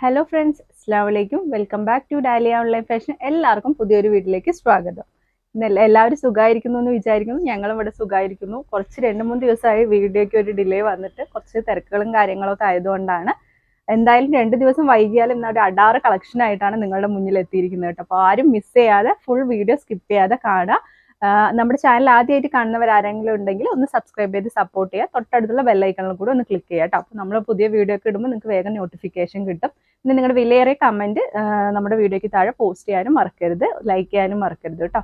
Hello friends അസ്ലാമലൈക്കും welcome back to Dalia online fashion എല്ലാവർക്കും പുതിയൊരു വീട്ടിലേക്ക് സ്വാഗതം. ഇന്നല്ല എല്ലാവരും സുഖമായിരിക്കുന്നു എന്ന് വിചാരിക്കുന്നു. ഞങ്ങളും ഇവിടെ സുഖമായിരിക്കുന്നു കുറച്ച് രണ്ട് മൂന്ന് ദിവസമായി വീഡിയോയ്ക്ക് ഒരു ഡിലേ വന്നിട്ട് കുറച്ച് തിരക്കുകളും കാര്യങ്ങളൊക്കെ ആയതുകൊണ്ടാണ്. എന്തായാലും രണ്ട് ദിവസം വൈകിയാലും ഇന്ന് ഒരു അടാറ് കളക്ഷൻ ആയിട്ടാണ് നിങ്ങളുടെ മുന്നിൽ എത്തിയിരിക്കുന്നത് കേട്ടോ. അപ്പോൾ ആരും മിസ് ചെയ്യാതെ ഫുൾ വീഡിയോ സ്കിപ്പ് ചെയ്യാതെ കാണുക. നമ്മുടെ ചാനൽ ആദ്യമായിട്ട് കാണുന്നവർ ആരെങ്കിലും ഉണ്ടെങ്കിൽ ഒന്ന് സബ്സ്ക്രൈബ് ചെയ്ത് സപ്പോർട്ട് ചെയ്യുക. തൊട്ടടുത്തുള്ള ബെല്ലൈക്കണിൽ കൂടെ ഒന്ന് ക്ലിക്ക് ചെയ്യുക കേട്ടോ. അപ്പോൾ നമ്മൾ പുതിയ വീഡിയോ ഒക്കെ ഇടുമ്പോൾ നിങ്ങൾക്ക് വേഗം നോട്ടിഫിക്കേഷൻ കിട്ടും. പിന്നെ നിങ്ങളുടെ വിലയേറിയ കമന്റ് നമ്മുടെ വീഡിയോയ്ക്ക് താഴെ പോസ്റ്റ് ചെയ്യാനും മറക്കരുത്. ലൈക്ക് ചെയ്യാനും മറക്കരുത് കേട്ടോ.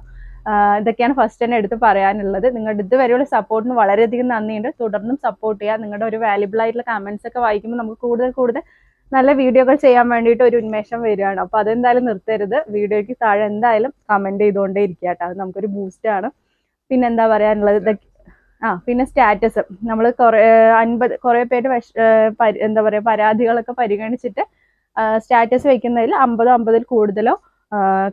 ഇതൊക്കെയാണ് ഫസ്റ്റ് തന്നെ എടുത്ത് പറയാനുള്ളത്. നിങ്ങളുടെ ഇതുവരെയുള്ള സപ്പോർട്ടിന് വളരെയധികം നന്ദിയുണ്ട്. തുടർന്നും സപ്പോർട്ട് ചെയ്യുക നിങ്ങളുടെ ഒരു വാല്യുബിൾ ആയിട്ടുള്ള കമൻസ് ഒക്കെ വായിക്കുമ്പോൾ നമുക്ക് കൂടുതൽ കൂടുതൽ നല്ല വീഡിയോകൾ ചെയ്യാൻ വേണ്ടിയിട്ട് ഒരു ഉന്മേഷം വരികയാണ്. അപ്പോൾ അതെന്തായാലും നിർത്തരുത്. വീഡിയോയ്ക്ക് താഴെ എന്തായാലും കമന്റ് ചെയ്തുകൊണ്ടേ ഇരിക്കുക കേട്ടോ. അത് നമുക്കൊരു ബൂസ്റ്റ് ആണ്. പിന്നെ എന്താ പറയാനുള്ളത്? ആ പിന്നെ സ്റ്റാറ്റസ് നമ്മൾ കുറേ അൻപത് കുറേ പേര് എന്താ പറയുക പരാതികളൊക്കെ പരിഗണിച്ചിട്ട് സ്റ്റാറ്റസ് വെക്കുന്നതിൽ അമ്പതോ അമ്പതിൽ കൂടുതലോ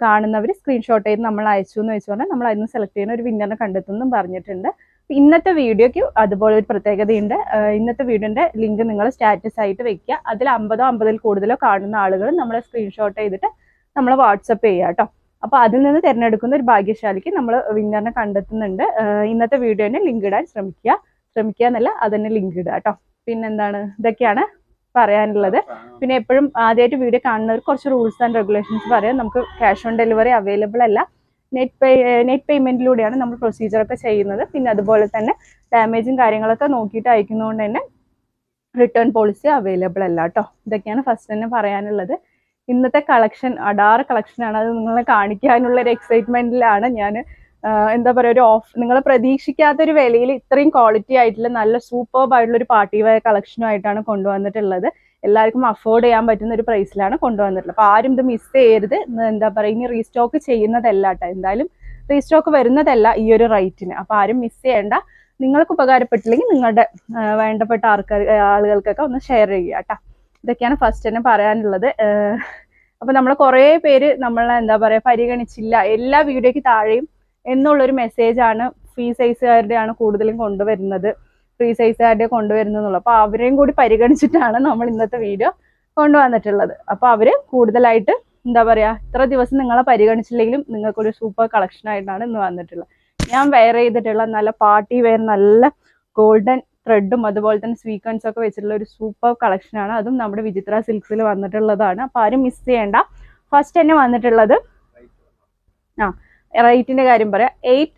കാണുന്നവർ സ്ക്രീൻഷോട്ട് ചെയ്ത് നമ്മൾ അയച്ചു എന്ന് വെച്ചുകൊണ്ട് നമ്മൾ അതിന് സെലക്ട് ചെയ്യുന്ന ഒരു വിന്നറിനെ കണ്ടെത്തുമെന്നും പറഞ്ഞിട്ടുണ്ട്. ഇന്നത്തെ വീഡിയോക്ക് അതുപോലെ ഒരു പ്രത്യേകതയുണ്ട്. ഇന്നത്തെ വീഡിയോന്റെ ലിങ്ക് നിങ്ങൾ സ്റ്റാറ്റസ് ആയിട്ട് വെക്കുക. അതിൽ അമ്പതോ അമ്പതിൽ കൂടുതലോ കാണുന്ന ആളുകൾ നമ്മൾ സ്ക്രീൻഷോട്ട് ചെയ്തിട്ട് നമ്മൾ വാട്സപ്പ് ചെയ്യുക കേട്ടോ. അപ്പൊ അതിൽ നിന്ന് തിരഞ്ഞെടുക്കുന്ന ഒരു ഭാഗ്യശാലിക്ക് നമ്മൾ വിന്നറിനെ കണ്ടെത്തുന്നുണ്ട്. ഇന്നത്തെ വീഡിയോനെ ലിങ്ക് ഇടാൻ ശ്രമിക്കുക. ശ്രമിക്കുക എന്നല്ല അതിന് ലിങ്ക് ഇടുക കേട്ടോ. പിന്നെന്താണ്? ഇതൊക്കെയാണ് പറയാനുള്ളത്. പിന്നെ എപ്പോഴും ആദ്യമായിട്ട് വീഡിയോ കാണുന്നവർ കുറച്ച് റൂൾസ് ആൻഡ് റെഗുലേഷൻസ് പറയാം. നമുക്ക് ക്യാഷ് ഓൺ ഡെലിവറി അവൈലബിൾ അല്ല. നെറ്റ് പേ നെറ്റ് പേയ്മെന്റിലൂടെയാണ് നമ്മൾ പ്രൊസീജിയറൊക്കെ ചെയ്യുന്നത്. പിന്നെ അതുപോലെ തന്നെ ഡാമേജും കാര്യങ്ങളൊക്കെ നോക്കിയിട്ട് അയക്കുന്നതുകൊണ്ട് തന്നെ റിട്ടേൺ പോളിസി അവൈലബിൾ അല്ല കേട്ടോ ഇതൊക്കെയാണ് ഫസ്റ്റ് തന്നെ പറയാനുള്ളത്. ഇന്നത്തെ കളക്ഷൻ അടാറ് കളക്ഷനാണ് അത് നിങ്ങളെ കാണിക്കാനുള്ള ഒരു എക്സൈറ്റ്മെന്റിലാണ് ഞാൻ എന്താ പറയുക ഒരു ഓഫ് നിങ്ങൾ പ്രതീക്ഷിക്കാത്ത ഒരു വിലയിൽ ഇത്രയും ക്വാളിറ്റി ആയിട്ടുള്ള നല്ല സൂപ്പർബ് ആയിട്ടുള്ള ഒരു പാർട്ടി വെയർ കളക്ഷനുമായിട്ടാണ് കൊണ്ടുവന്നിട്ടുള്ളത്. എല്ലാവർക്കും അഫോർഡ് ചെയ്യാൻ പറ്റുന്ന ഒരു പ്രൈസിലാണ് കൊണ്ടുവന്നിട്ടുള്ളത്. അപ്പോൾ ആരും ഇത് മിസ് ചെയ്യരുത്. എന്താ പറയുക ഇനി റീസ്റ്റോക്ക് ചെയ്യുന്നതല്ല കേട്ടോ. എന്തായാലും റീസ്റ്റോക്ക് വരുന്നതല്ല ഈ ഒരു റേറ്റിന് അപ്പോൾ ആരും മിസ് ചെയ്യേണ്ട. നിങ്ങൾക്ക് ഉപകാരപ്പെട്ടില്ലെങ്കിൽ നിങ്ങളുടെ വേണ്ടപ്പെട്ട ആൾക്കാർ ആളുകൾക്കൊക്കെ ഒന്ന് ഷെയർ ചെയ്യുക കേട്ടോ. ഇതൊക്കെയാണ് ഫസ്റ്റ് തന്നെ പറയാനുള്ളത്. അപ്പോൾ നമ്മൾ കുറേ പേര് നമ്മളെ എന്താ പറയുക പരിഗണിച്ചില്ല. എല്ലാ വീഡിയോയ്ക്ക് താഴെയും എന്നുള്ളൊരു മെസ്സേജാണ് സൈസുകാരുടെയാണ് കൂടുതലും കൊണ്ടുവരുന്നത്. ഫ്രീ സൈസുകാരുടെ കൊണ്ടുവരുന്നുള്ളൂ അപ്പോൾ അവരെയും കൂടി പരിഗണിച്ചിട്ടാണ് നമ്മൾ ഇന്നത്തെ വീഡിയോ കൊണ്ടുവന്നിട്ടുള്ളത്. അപ്പോൾ അവർ കൂടുതലായിട്ട് എന്താ പറയാ ഇത്ര ദിവസം നിങ്ങളെ പരിഗണിച്ചില്ലെങ്കിലും നിങ്ങൾക്കൊരു സൂപ്പർ കളക്ഷൻ ആയിട്ടാണ് ഇന്ന് വന്നിട്ടുള്ളത്. ഞാൻ വെയർ ചെയ്തിട്ടുള്ള നല്ല പാർട്ടി വെയർ നല്ല ഗോൾഡൻ ത്രെഡും അതുപോലെ തന്നെ സ്വീക്കൻസ് ഒക്കെ വെച്ചിട്ടുള്ള ഒരു സൂപ്പർ കളക്ഷനാണ് അതും നമ്മുടെ വിചിത്ര സിൽക്സിൽ വന്നിട്ടുള്ളതാണ്. അപ്പോൾ ആരും മിസ് ചെയ്യേണ്ട. ഫസ്റ്റ് തന്നെ വന്നിട്ടുള്ളത് ആ റേറ്റിന്റെ കാര്യം പറയാം. എയ്റ്റ്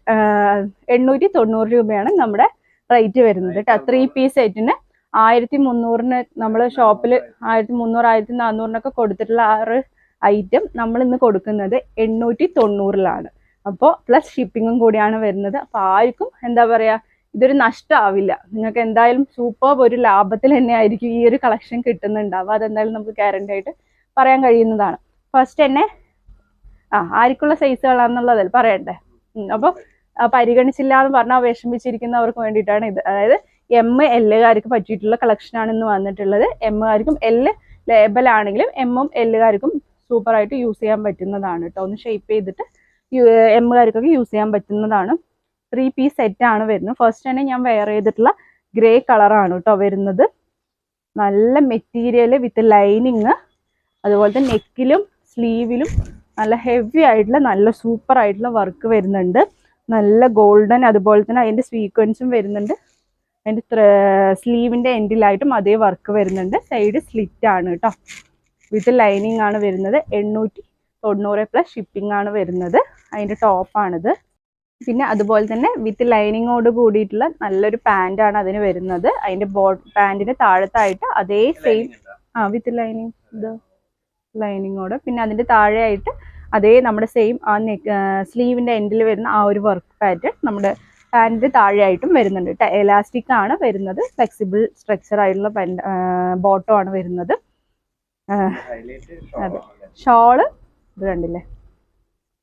എണ്ണൂറ്റി തൊണ്ണൂറ് രൂപയാണ് നമ്മുടെ റേറ്റ് വരുന്നത് കേട്ടോ ത്രീ പീസ് സെറ്റിന് ആയിരത്തി മുന്നൂറിന് നമ്മൾ ഷോപ്പിൽ ആയിരത്തി മുന്നൂറ് ആയിരത്തി നാന്നൂറിനൊക്കെ കൊടുത്തിട്ടുള്ള ആ ഒരു ഐറ്റം നമ്മൾ ഇന്ന് കൊടുക്കുന്നത് എണ്ണൂറ്റി തൊണ്ണൂറിലാണ് അപ്പോൾ പ്ലസ് ഷിപ്പിങ്ങും കൂടിയാണ് വരുന്നത്. അപ്പോൾ ആർക്കും എന്താ പറയുക ഇതൊരു നഷ്ടമാവില്ല നിങ്ങൾക്ക് എന്തായാലും സൂപ്പർ ഒരു ലാഭത്തിൽ തന്നെ ആയിരിക്കും ഈ ഒരു കളക്ഷൻ കിട്ടുന്നുണ്ടാവുക. അതെന്തായാലും നമുക്ക് ഗ്യാരണ്ടി ആയിട്ട് പറയാൻ കഴിയുന്നതാണ്. ഫസ്റ്റ് തന്നെ ആ ആർക്കുള്ള സൈസുകളാണെന്നുള്ളതല്ലേ പറയണ്ടേ അപ്പോൾ പരിഗണിച്ചില്ല എന്ന് പറഞ്ഞാൽ വിഷമിച്ചിരിക്കുന്നവർക്ക് വേണ്ടിയിട്ടാണ് ഇത്. അതായത് എം എല്ലുകാർക്ക് പറ്റിയിട്ടുള്ള കളക്ഷനാണ് ഇന്ന് വന്നിട്ടുള്ളത്. എമ്മുകാർക്കും എൽ ലേബൽ ആണെങ്കിലും എമ്മും എല്ലുകാർക്കും സൂപ്പറായിട്ട് യൂസ് ചെയ്യാൻ പറ്റുന്നതാണ് കേട്ടോ ഒന്ന് ഷേപ്പ് ചെയ്തിട്ട് എം എമ്മുകാർക്കൊക്കെ യൂസ് ചെയ്യാൻ പറ്റുന്നതാണ്. ത്രീ പീസ് സെറ്റ് ആണ് വരുന്നത്. ഫസ്റ്റ് തന്നെ ഞാൻ വെയർ ചെയ്തിട്ടുള്ള ഗ്രേ കളറാണ് കേട്ടോ വരുന്നത്. നല്ല മെറ്റീരിയൽ വിത്ത് ലൈനിങ് അതുപോലെ തന്നെ നെക്കിലും സ്ലീവിലും നല്ല ഹെവി ആയിട്ടുള്ള നല്ല സൂപ്പർ ആയിട്ടുള്ള വർക്ക് വരുന്നുണ്ട്. നല്ല ഗോൾഡൻ അതുപോലെ തന്നെ അതിന്റെ സ്വീക്വൻസും വരുന്നുണ്ട്. അതിന്റെ സ്ലീവിന്റെ എൻഡിലായിട്ടും അതേ വർക്ക് വരുന്നുണ്ട്. സൈഡ് സ്ലിറ്റ് ആണ് കേട്ടോ. വിത്ത് ലൈനിങ് ആണ് വരുന്നത്. എണ്ണൂറ്റി തൊണ്ണൂറ് പ്ലസ് ഷിപ്പിംഗ് ആണ് വരുന്നത്. അതിന്റെ ടോപ്പാണിത് പിന്നെ അതുപോലെ തന്നെ വിത്ത് ലൈനിങ്ങോട് കൂടിയിട്ടുള്ള നല്ലൊരു ആണ് അതിന് വരുന്നത്. അതിന്റെ ബോ പാന്റിന്റെ താഴത്തായിട്ട് അതേ സെയിം ആ വിത്ത് ലൈനിങ് ഇത് ലൈനിങ്ങോട് പിന്നെ അതിന്റെ താഴെയായിട്ട് അതേ നമ്മുടെ സെയിം ആ സ്ലീവിന്റെ എൻഡിൽ വരുന്ന ആ ഒരു വർക്ക് പാറ്റേൺ നമ്മുടെ പാന്റിന്റെ താഴെയായിട്ടും വരുന്നുണ്ട് എലാസ്റ്റിക് ആണ് വരുന്നത്. ഫ്ലെക്സിബിൾ സ്ട്രക്ചർ ആയിട്ടുള്ള ബോട്ടം ആണ് വരുന്നത്. അതെ. ഷോൾ ഇത് കണ്ടില്ലേ?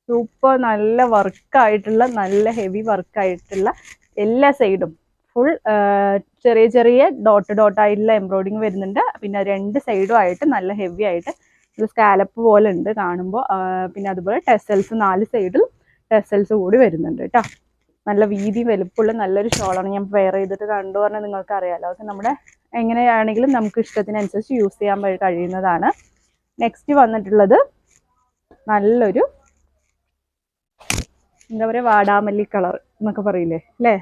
സൂപ്പർ നല്ല വർക്കായിട്ടുള്ള നല്ല ഹെവി വർക്കായിട്ടുള്ള എല്ലാ സൈഡും ഫുൾ ചെറിയ ചെറിയ ഡോട്ട് ഡോട്ടായിട്ടുള്ള എംബ്രോയിഡിങ് വരുന്നുണ്ട്. പിന്നെ രണ്ട് സൈഡും ആയിട്ട് നല്ല ഹെവി ആയിട്ട് സ്കാലപ്പ് പോലെ ഉണ്ട് കാണുമ്പോൾ പിന്നെ അതുപോലെ ടെസൽസ് നാല് സൈഡിൽ ടെസൽസ് കൂടി വരുന്നുണ്ട് കേട്ടോ നല്ല വീതി വലുപ്പമുള്ള നല്ലൊരു ഷോളാണ്. ഞാൻ വെയർ ചെയ്തിട്ട് കണ്ടു പറഞ്ഞാൽ നിങ്ങൾക്ക് അറിയാമല്ലോ അത് നമ്മുടെ എങ്ങനെയാണെങ്കിലും നമുക്ക് ഇഷ്ടത്തിനനുസരിച്ച് യൂസ് ചെയ്യാൻ കഴി- കഴിയുന്നതാണ്. നെക്സ്റ്റ് വന്നിട്ടുള്ളത് നല്ലൊരു എന്താ പറയുക വാടാമല്ലി കളർ എന്നൊക്കെ പറയില്ലേ? അല്ലേ?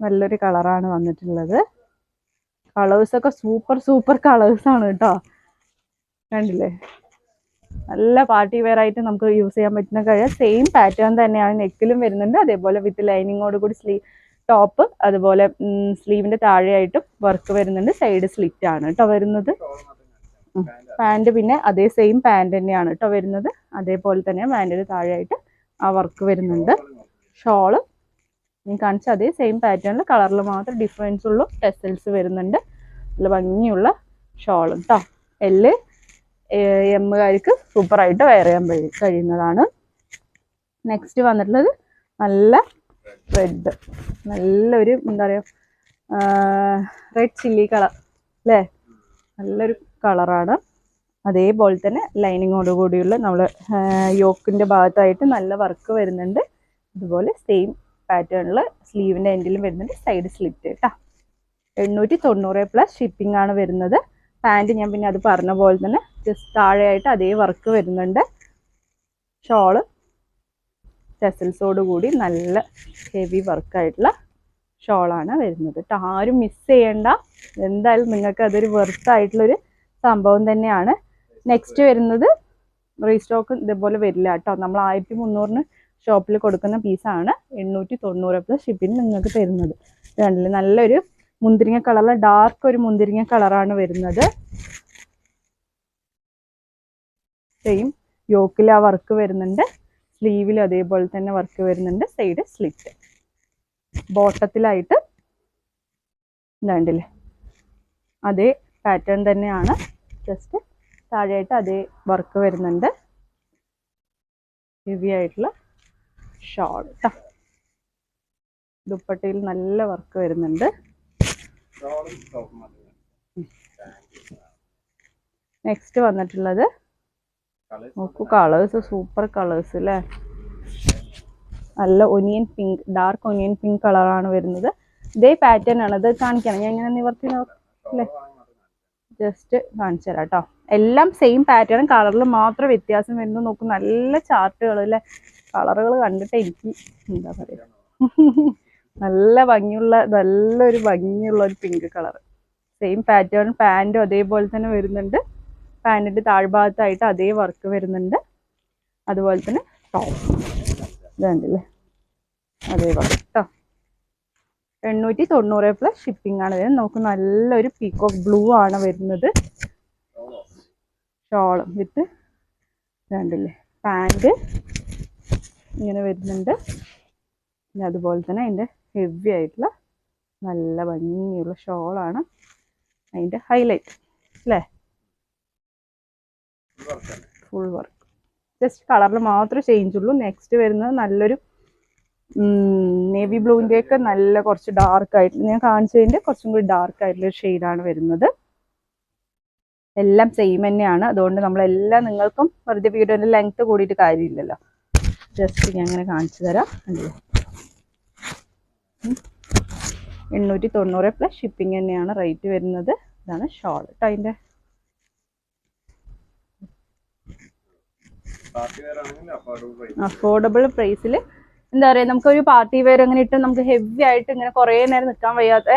നല്ലൊരു കളറാണ് വന്നിട്ടുള്ളത്. കളേഴ്സൊക്കെ സൂപ്പർ സൂപ്പർ കളേഴ്സാണ് കേട്ടോ കണ്ടില്ലേ? നല്ല പാർട്ടി വെയർ ആയിട്ട് നമുക്ക് യൂസ് ചെയ്യാൻ പറ്റുന്ന കഴിയാം സെയിം പാറ്റേൺ തന്നെയാണ് നെക്കിലും വരുന്നുണ്ട്. അതേപോലെ വിത്ത് ലൈനിങ്ങോട് കൂടി സ്ലീവ് ടോപ്പ് അതുപോലെ സ്ലീവിന്റെ താഴെയായിട്ടും വർക്ക് വരുന്നുണ്ട്. സൈഡ് സ്ലിറ്റ് ആണ് കേട്ടോ വരുന്നത്. പാന്റ് പിന്നെ അതേ സെയിം പാന്റ് തന്നെയാണ് കേട്ടോ വരുന്നത്. അതേപോലെ തന്നെ പാന്റിന് താഴെയായിട്ട് ആ വർക്ക് വരുന്നുണ്ട്. ഷോൾ ഞാൻ കാണിച്ച അതേ സെയിം പാറ്റേണിൽ കളറിൽ മാത്രം ഡിഫറൻസ് ഉള്ളൂ. ടെസൽസ് വരുന്നുണ്ട്. നല്ല ഭംഗിയുള്ള ഷോളും കേട്ടോ എല്ല് എമ്മുകാർക്ക് സൂപ്പറായിട്ട് വെയർ ചെയ്യാൻ കഴി- കഴിയുന്നതാണ്. നെക്സ്റ്റ് വന്നിട്ടുള്ളത് നല്ല റെഡ് നല്ലൊരു എന്താ പറയുക റെഡ് ചില്ലി കളർ അല്ലേ നല്ലൊരു കളറാണ് അതേപോലെ തന്നെ ലൈനിങ്ങോട് കൂടിയുള്ള നമ്മൾ യോക്കിന്റെ ഭാഗത്തായിട്ട് നല്ല വർക്ക് വരുന്നുണ്ട്. അതുപോലെ സെയിം പാറ്റേണിൽ സ്ലീവിന്റെ എൻഡിലും വരുന്നുണ്ട്. സൈഡ് സ്ലിറ്റ് കേട്ടോ എണ്ണൂറ്റി തൊണ്ണൂറ് പ്ലസ് ഷിപ്പിംഗ് ആണ് വരുന്നത്. പാന്റ് ഞാൻ പിന്നെ അത് പറഞ്ഞ പോലെ തന്നെ ജസ്റ്റ് താഴെയായിട്ട് അതേ വർക്ക് വരുന്നുണ്ട്. ഷോൾ ടെസൽസോട് കൂടി നല്ല ഹെവി വർക്കായിട്ടുള്ള ഷോളാണ് വരുന്നത്. കേട്ടോ ആരും മിസ് ചെയ്യേണ്ട. എന്തായാലും നിങ്ങൾക്ക് അതൊരു വെർത്ത് ആയിട്ടുള്ളൊരു സംഭവം തന്നെയാണ്. നെക്സ്റ്റ് വരുന്നത് റീസ്റ്റോക്ക് ഇതേപോലെ വരില്ല കേട്ടോ നമ്മൾ ആയിരത്തി മുന്നൂറിന് ഷോപ്പിൽ കൊടുക്കുന്ന പീസാണ് എണ്ണൂറ്റി തൊണ്ണൂറ് പ്ലസ് ഷിപ്പിന് നിങ്ങൾക്ക് തരുന്നത്. കണ്ടില്ലേ നല്ലൊരു മുന്തിരിങ്ങ കളറിൽ ഡാർക്ക് ഒരു മുന്തിരിങ്ങ കളറാണ് വരുന്നത്. സെയിം യോക്കിൽ ആ വർക്ക് വരുന്നുണ്ട്. സ്ലീവിൽ അതേപോലെ തന്നെ വർക്ക് വരുന്നുണ്ട്. സൈഡ് സ്ലിറ്റ് ബോട്ടത്തിലായിട്ട് ഇതാണ്ടില്ലേ? അതേ പാറ്റേൺ തന്നെയാണ്. ജസ്റ്റ് താഴെയായിട്ട് അതേ വർക്ക് വരുന്നുണ്ട്. ഹെവി ആയിട്ടുള്ള ഷോൾ ദുപ്പട്ടയിൽ നല്ല വർക്ക് വരുന്നുണ്ട്. നെക്സ്റ്റ് വന്നിട്ടുള്ളത്? നോക്കൂ കളേഴ്സ് സൂപ്പർ കളേഴ്സ് അല്ലേ നല്ല onion pink dark onion pink കളറാണ് വരുന്നത്. ഇതേ പാറ്റേൺ ആണ്. ഇത് കാണിക്കണം. ഞാൻ ഇങ്ങനെ നിവർത്തി നോക്കല്ലേ ജസ്റ്റ് കാണിച്ചു തരാം കേട്ടോ എല്ലാം സെയിം പാറ്റേൺ കളറിൽ മാത്രം വ്യത്യാസം വരുന്നു. നോക്കും നല്ല ചാർട്ടുകൾ അല്ലേ കളറുകൾ കണ്ടിട്ട് എനിക്ക് എന്താ പറയുക നല്ല ഭംഗിയുള്ള നല്ലൊരു ഭംഗിയുള്ള ഒരു പിങ്ക് കളർ സെയിം പാറ്റേൺ പാന്റും അതേപോലെ തന്നെ വരുന്നുണ്ട്. പാന്റിന്റെ താഴ്ഭാഗത്തായിട്ട് അതേ വർക്ക് വരുന്നുണ്ട്. അതുപോലെ തന്നെ ടോപ്പ് ഇതുണ്ടല്ലേ? അതേ വർക്ക് കേട്ടോ എണ്ണൂറ്റി തൊണ്ണൂറ് പ്ലസ് ഷിപ്പിംഗ് ആണ്. വരുന്നത് നമുക്ക് നല്ലൊരു പീക്കോക്ക് ബ്ലൂ ആണ് വരുന്നത്. ഷോൾ വിത്ത് ഇതുണ്ടല്ലേ? പാന്റ് ഇങ്ങനെ വരുന്നുണ്ട്. പിന്നെ അതുപോലെ തന്നെ അതിന്റെ ഹെവി ആയിട്ടുള്ള നല്ല ഭംഗിയുള്ള ഷോളാണ് അതിന്റെ ഹൈലൈറ്റ് അല്ലേ? ഫുൾ വർക്ക് ജസ്റ്റ് കളറിൽ മാത്രമേ ചേഞ്ച് ഉള്ളൂ. നെക്സ്റ്റ് വരുന്നത് നല്ലൊരു നേവി ബ്ലൂവിന്റെയൊക്കെ നല്ല കുറച്ച് ഡാർക്ക് ആയിട്ട് ഞാൻ കാണിച്ചതിന്റെ കുറച്ചും കൂടി ഡാർക്ക് ആയിട്ടുള്ള ഷെയ്ഡാണ് വരുന്നത്. എല്ലാം സെയിം തന്നെയാണ്. അതുകൊണ്ട് നമ്മളെല്ലാം നിങ്ങൾക്കും വെറുതെ വീഡിയോന്റെ ലെങ്ത് കൂടിയിട്ട് കാര്യമില്ലല്ലോ. ജസ്റ്റ് ഞാൻ അങ്ങനെ കാണിച്ചു തരാം. ഉം. എണ്ണൂറ്റി തൊണ്ണൂറ് പ്ലസ് ഷിപ്പിംഗ് തന്നെയാണ് റേറ്റ് വരുന്നത്. ഇതാണ് ഷോൾ കേട്ടോ അതിന്റെ. അഫോർഡബിൾ പ്രൈസിൽ എന്താ പറയുക നമുക്കൊരു പാർട്ടി വെയർ അങ്ങനെ ഇട്ട് നമുക്ക് ഹെവി ആയിട്ട് ഇങ്ങനെ കുറേ നേരം നിൽക്കാൻ വയ്യാത്ത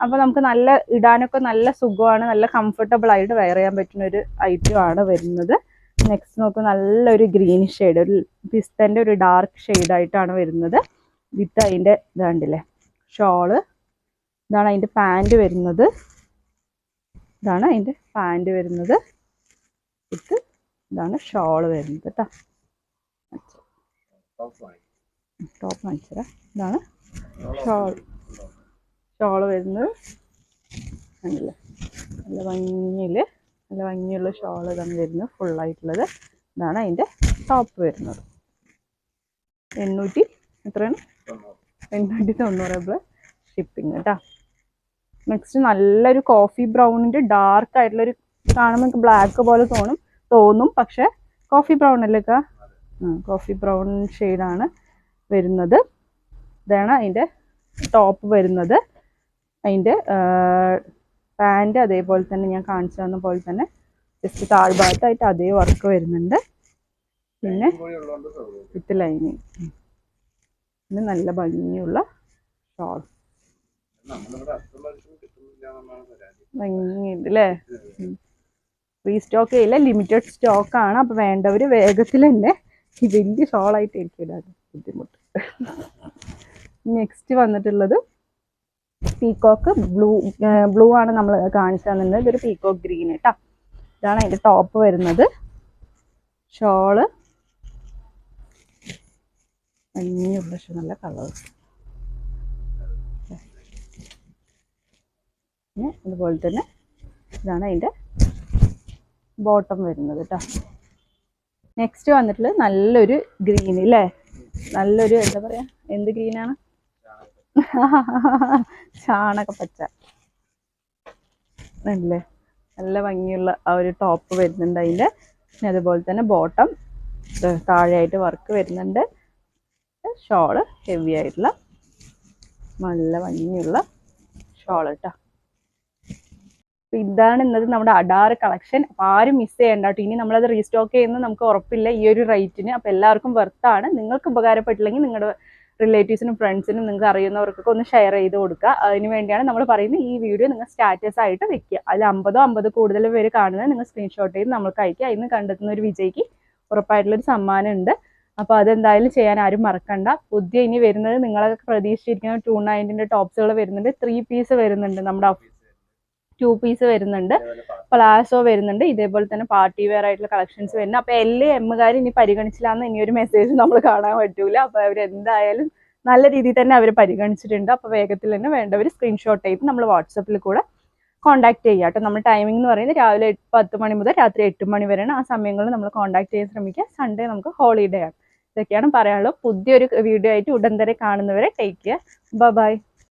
അപ്പോൾ നമുക്ക് നല്ല ഇടാനൊക്കെ നല്ല സുഖമാണ് നല്ല കംഫർട്ടബിൾ ആയിട്ട് വെയർ ചെയ്യാൻ പറ്റുന്ന ഒരു ഐറ്റം ആണ് വരുന്നത്. നെക്സ്റ്റ് നോക്കുക നല്ലൊരു ഗ്രീൻ ഷെയ്ഡ് ഒരു പിസ്തന്റെ ഒരു ഡാർക്ക് ആയിട്ടാണ് വരുന്നത്. വിത്ത് അതിന്റെ ഇതാണ്ടില്ലേ. ഷോൾ. ഇതാണ് അതിന്റെ പാന്റ് വരുന്നത്. ഇതാണ് അതിന്റെ പാന്റ് വരുന്നത്. ഇത് ഇതാണ് ഷോൾ വരുന്നത് കേട്ടോ. ടോപ്പ് കാണിച്ചുതരാം ഇതാണ് ഷോൾ. ഷോൾ വരുന്നത്. നല്ല ഭംഗിയിൽ നല്ല ഭംഗിയുള്ള ഷോൾ ഇതാണ് വരുന്നത്. ഫുള്ളായിട്ടുള്ളത് ഇതാണ് അതിന്റെ ടോപ്പ് വരുന്നത്. എണ്ണൂറ്റി എത്രയാണ്? എണ്ണൂറ്റി തൊണ്ണൂറ് രൂപ ഷിപ്പിംഗ് കേട്ടോ നെക്സ്റ്റ് നല്ലൊരു കോഫി ബ്രൗണിന്റെ ഡാർക്ക് ആയിട്ടുള്ളൊരു കാണുമ്പോൾ നമുക്ക് ബ്ലാക്ക് പോലെ തോന്നും തോന്നും. പക്ഷേ കോഫി ബ്രൗൺ അല്ലേ കാ കോഫി ബ്രൗൺ ഷെയ്ഡാണ് വരുന്നത്. ഇതാണ് അതിന്റെ ടോപ്പ് വരുന്നത്. അതിന്റെ പാന്റ് അതേപോലെ തന്നെ ഞാൻ കാണിച്ചു തന്ന പോലെ തന്നെ ജസ്റ്റ് താഴ്ഭാഗത്തായിട്ട് അതേ വർക്ക് വരുന്നുണ്ട്. പിന്നെ വിത്ത് ലൈനിങ് പിന്നെ നല്ല ഭംഗിയുള്ള ഷോൾ. ഭംഗിയുണ്ട് അല്ലേ റീസ്റ്റോക്ക് ചെയ്യില്ല ലിമിറ്റഡ് സ്റ്റോക്ക് ആണ്. അപ്പൊ വേണ്ടവർ വേഗത്തിൽ തന്നെ ഈ വലിയ ഷോളായിട്ട് എനിക്ക് ഇടാൻ ബുദ്ധിമുട്ട്. നെക്സ്റ്റ് വന്നിട്ടുള്ളത് പീക്കോക്ക് ബ്ലൂ ബ്ലൂ ആണ് നമ്മൾ കാണിച്ചു തന്നിരുന്നത് ഇതൊരു പീകോക്ക് ഗ്രീൻ കേട്ടോ ഇതാണ് അതിന്റെ ടോപ്പ് വരുന്നത്. ഷോൾ ഷോ നല്ല കളർ പിന്നെ അതുപോലെ തന്നെ ഇതാണ് അതിന്റെ ബോട്ടം വരുന്നത് കേട്ടോ. നെക്സ്റ്റ് വന്നിട്ടുള്ളത് നല്ലൊരു ഗ്രീൻ അല്ലേ നല്ലൊരു എന്താ പറയാ? എന്ത് ഗ്രീനാണ് ചാണക പച്ച. അല്ലേ? നല്ല ഭംഗിയുള്ള ആ ഒരു ടോപ്പ് വരുന്നുണ്ട് അതിന്റെ. പിന്നെ അതുപോലെ തന്നെ ബോട്ടം താഴെയായിട്ട് വർക്ക് വരുന്നുണ്ട്. ഷോൾ ഹെവി ആയിട്ടുള്ള നല്ല ഭംഗിയുള്ള ഷോൾ കേട്ടോ അപ്പൊ ഇതാണ് ഇന്നത്തെ നമ്മുടെ അഡാർ കളക്ഷൻ അപ്പൊ ആരും മിസ് ചെയ്യണ്ട കേട്ടോ ഇനി നമ്മളത് റീസ്റ്റോക്ക് ചെയ്യുന്ന നമുക്ക് ഉറപ്പില്ല ഈ ഒരു റേറ്റിന് അപ്പൊ എല്ലാവർക്കും വെർത്താണ് നിങ്ങൾക്ക് ഉപകാരപ്പെട്ടില്ലെങ്കിൽ നിങ്ങളുടെ റിലേറ്റീവ്സിനും ഫ്രണ്ട്സിനും നിങ്ങൾക്ക് അറിയുന്നവർക്കൊക്കെ ഒന്ന് ഷെയർ ചെയ്ത് കൊടുക്കുക. അതിന് വേണ്ടിയാണ് നമ്മൾ പറയുന്നത് ഈ വീഡിയോ നിങ്ങൾ സ്റ്റാറ്റസ് ആയിട്ട് വെക്കുക. അതിൽ അമ്പതോ അമ്പത് കൂടുതൽ പേര് കാണുന്നത് നിങ്ങൾ സ്ക്രീൻഷോട്ട് ചെയ്ത് നമ്മൾക്ക് അയക്കുക. അതിന് കണ്ടെത്തുന്ന ഒരു വിജയ്ക്ക് ഉറപ്പായിട്ടുള്ളൊരു സമ്മാനം ഉണ്ട്. അപ്പോൾ അതെന്തായാലും ചെയ്യാൻ ആരും മറക്കണ്ട. പുതിയ ഇനി വരുന്നത് നിങ്ങളൊക്കെ പ്രതീക്ഷിച്ചിരിക്കുന്ന ടു നയന്റിന്റെ ടോപ്സുകൾ വരുന്നുണ്ട്. ത്രീ പീസ് വരുന്നുണ്ട്. നമ്മുടെ ടു പീസ് വരുന്നുണ്ട്. പ്ലാസോ വരുന്നുണ്ട്. ഇതേപോലെ തന്നെ പാർട്ടി വെയർ ആയിട്ടുള്ള കളക്ഷൻസ് വരുന്നുണ്ട്. അപ്പോൾ എല്ലാ എമ്മുകാർ ഇനി പരിഗണിച്ചില്ലാന്ന് ഇനി ഒരു മെസ്സേജ് നമ്മൾ കാണാൻ പറ്റൂല. അപ്പോൾ അവർ എന്തായാലും നല്ല രീതിയിൽ തന്നെ അവർ പരിഗണിച്ചിട്ടുണ്ട്. അപ്പോൾ വേഗത്തിൽ തന്നെ വേണ്ടവർ സ്ക്രീൻഷോട്ട് ചെയ്ത് നമ്മൾ വാട്സപ്പിൽ കൂടെ കോൺടാക്ട് ചെയ്യുക കേട്ടോ. നമ്മൾ ടൈമിംഗ് എന്ന് പറയുന്നത് രാവിലെ പത്ത് മണി മുതൽ രാത്രി എട്ട് മണി വരെയാണ്. ആ സമയങ്ങളിൽ നമ്മൾ കോൺടാക്ട് ചെയ്യാൻ ശ്രമിക്കുക. സൺഡേ നമുക്ക് ഹോളിഡേ ആണ്. ഇതൊക്കെയാണ് പറയാനുള്ളത്. പുതിയൊരു വീഡിയോ ആയിട്ട് ഉടൻ തന്നെ കാണുന്നവരെ ടേക്ക് കെയർ ബൈ